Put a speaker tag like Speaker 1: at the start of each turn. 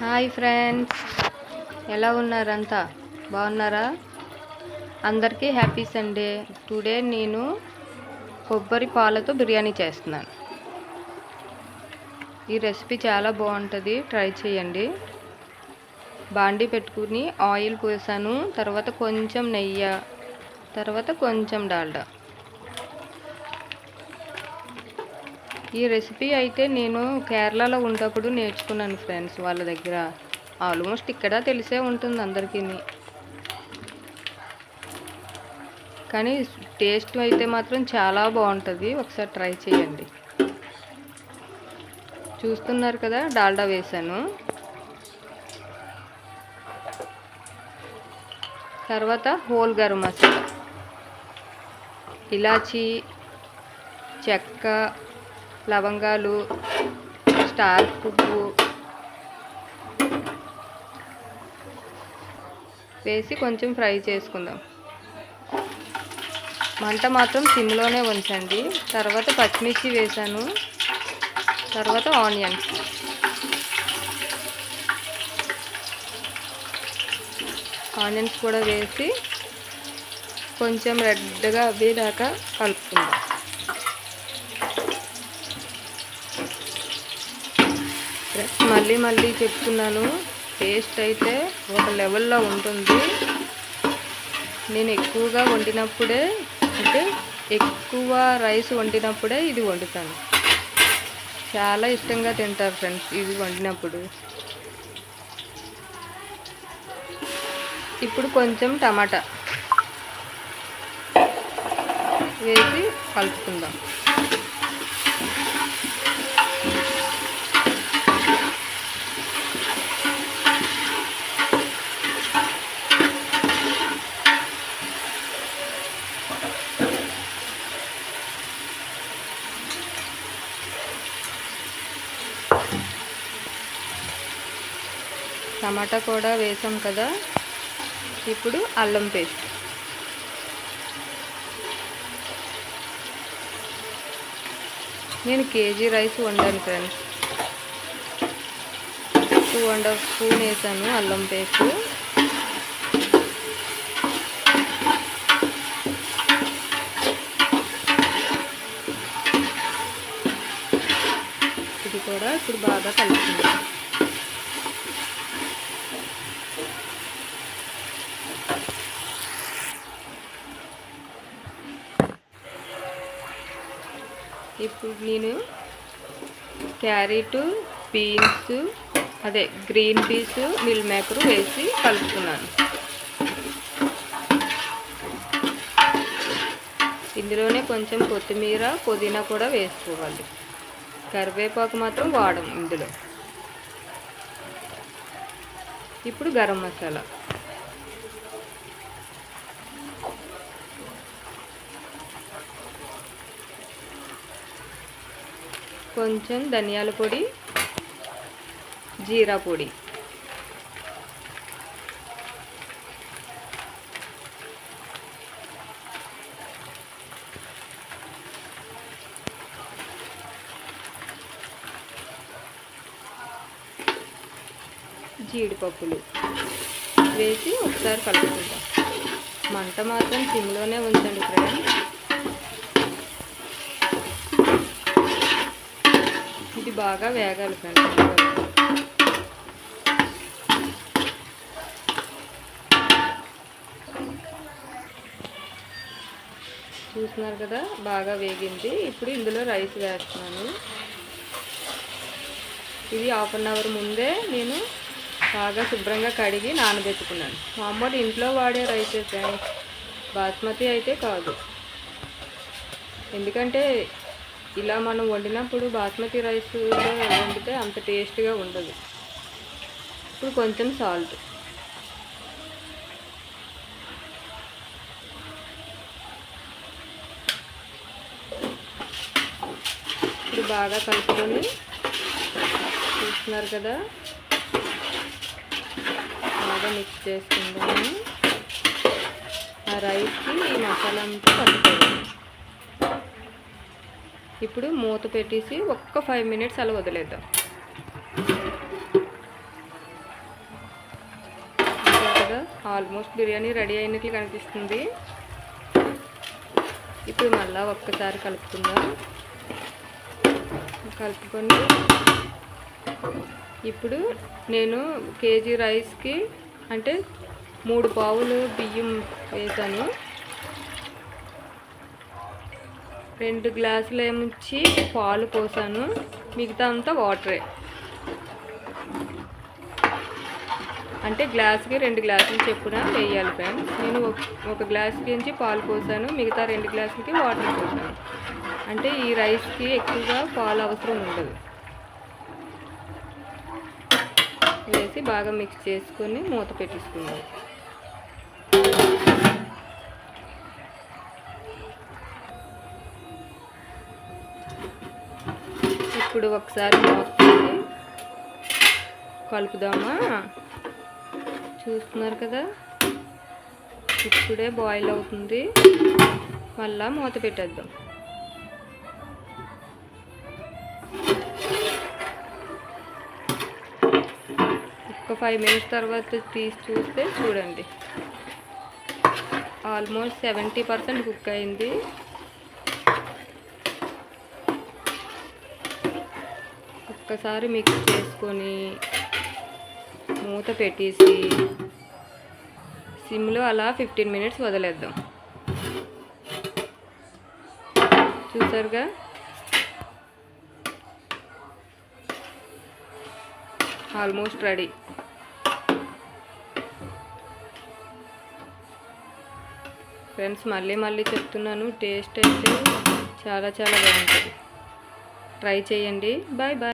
Speaker 1: Hi friends ఎలా ఉన్నారంతా? బాగున్నారా? అందరికీ హ్యాపీ సండే టుడే నేను కొబ్బరి పాలతో బిర్యానీ చేస్తున్నాను. ఈ రెసిపీ చాలా బాగుంటుంది. ట్రై చేయండి. బాండి పెట్టుకుని ఆయిల్ పోసాను. తర్వాత కొంచెం నెయ్యి తర్వాత కొంచెం డాల్డా. ఈ రెసిపీ అయితే నేను కేరళలో ఉన్నప్పుడు నేర్చుకున్నాను ఫ్రెండ్స్ వాళ్ళ దగ్గర. ఆల్మోస్ట్ ఇక్కడ తెలిసే ఉంటుంది అందరికీ కానీ టేస్ట్ అయితే మాత్రం చాలా బాగుంటుంది. ఒకసారి ట్రై చేయండి. చూస్తున్నారు కదా డాల్డా వేసాను. తర్వాత హోల్ గరం మసాలా ఇలాచీ చెక్క లవంగాలు స్టార్ పువ్వు వేసి కొంచెం ఫ్రై చేసుకుందాం. మంట మాత్రం సిమ్లోనే ఉంచండి. తర్వాత పచ్చిమిర్చి వేసాను. తర్వాత ఆనియన్స్ ఆనియన్స్ కూడా వేసి కొంచెం రెడ్గా అవ్వేదాకా కలుపుకుందాం. మళ్ళీ మళ్ళీ చెప్తున్నాను. టేస్ట్ అయితే ఒక లెవెల్లో ఉంటుంది. నేను ఎక్కువగా వండినప్పుడే అంటే ఎక్కువ రైస్ వండినప్పుడే ఇది వండుతాను. చాలా ఇష్టంగా తింటారు ఫ్రెండ్స్ ఇది వండినప్పుడు. ఇప్పుడు కొంచెం టమాటా వేసి కలుపుకుందాం. టమాటా కూడా వేసాం కదా. ఇప్పుడు అల్లం పేస్ట్. నేను కేజీ రైస్ వండాను friends. Two and half spoon వేసాను అల్లం పేస్ట్. ఇది కూడా ఇప్పుడు బాగా కలుపుకుందాం. ఇప్పుడు నేను క్యారెట్ బీన్స్ అదే గ్రీన్ పీస్ మిల్ మేకర్ వేసి కలుపుతున్నాను. ఇందులోనే కొంచెం కొత్తిమీర పుదీనా కూడా వేసుకోవాలి. కరివేపాకు మాత్రం వాడం ఇందులో. ఇప్పుడు గరం మసాలా. కొంచెం ధనియాల పొడి జీరా పొడి. జీడిపప్పులు వేసి ఒకసారి కలుపుకుంటాం. మంట మాత్రం సిమ్లోనే ఉంచండి ఫ్రెండ్స్. బాగా వేగాలి ఫ్రెండ్స్. చూస్తున్నారు కదా బాగా వేగింది. ఇప్పుడు ఇందులో రైస్ వేస్తున్నాను. ఇది హాఫ్ అన్ అవర్ ముందే నేను బాగా శుభ్రంగా కడిగి నానబెట్టుకున్నాను. మామూలు ఇంట్లో వాడే రైస్ ఫ్రెండ్స్. బాస్మతి అయితే కాదు. ఎందుకంటే ఇలా మనం వండినప్పుడు బాస్మతి రైస్లో వండితే అంత టేస్ట్గా ఉండదు. ఇప్పుడు కొంచెం సాల్ట్. ఇప్పుడు బాగా కలుపుకొని చూస్తున్నారు కదా? బాగా మిక్స్ చేసుకుందాము. ఆ రైస్కి ఈ మసాలా అంతా కలుపుకోవాలి ఇప్పుడు మూత పెట్టేసి ఒక్క ఫైవ్ మినిట్స్ అలా వదిలేద్దాం. ఆల్మోస్ట్ బిర్యానీ రెడీ అయినట్లు కనిపిస్తుంది. ఇప్పుడు మళ్ళీ ఒక్కసారి కలుపుకుందాం. కలుపుకొని ఇప్పుడు నేను కేజీ రైస్కి అంటే మూడు బావులు బియ్యం వేసాను. రెండు గ్లాసులు ఏమిచ్చి పాలు పోసాను. మిగతా అంతా వాటరే. అంటే గ్లాస్కి రెండు గ్లాసులు చెప్పున వేయాలి ఫ్రెండ్స్. నేను ఒక- ఒక గ్లాస్కి నుంచి పాలు పోసాను. మిగతా రెండు గ్లాసులకి వాటర్ పోసాను. అంటే ఈ రైస్కి ఎక్కువగా పాలు అవసరం ఉండదు. వేసి బాగా మిక్స్ చేసుకొని మూత పెట్టేసుకున్నాను. ఇప్పుడు ఒకసారి మూత కలుపుదామా? చూస్తున్నారు కదా? ఇప్పుడే బాయిల్ అవుతుంది. మళ్ళా మూత పెట్టేద్దాం. ఒక ఫైవ్ మినిట్స్ తర్వాత తీసి చూస్తే చూడండి. ఆల్మోస్ట్ సెవెంటీ పర్సెంట్ కుక్ అయింది. ఒక్కసారి మిక్స్ చేసుకొని మూత పెట్టేసి సిమ్లో అలా ఫిఫ్టీన్ మినిట్స్ వదిలేద్దాం. చూసారుగా? Almost ready. ఫ్రెండ్స్ మళ్ళీ మళ్ళీ చెప్తున్నాను టేస్ట్ అయితే చాలా చాలా బాగుంటుంది. ట్రై చేయండి. Bye bye.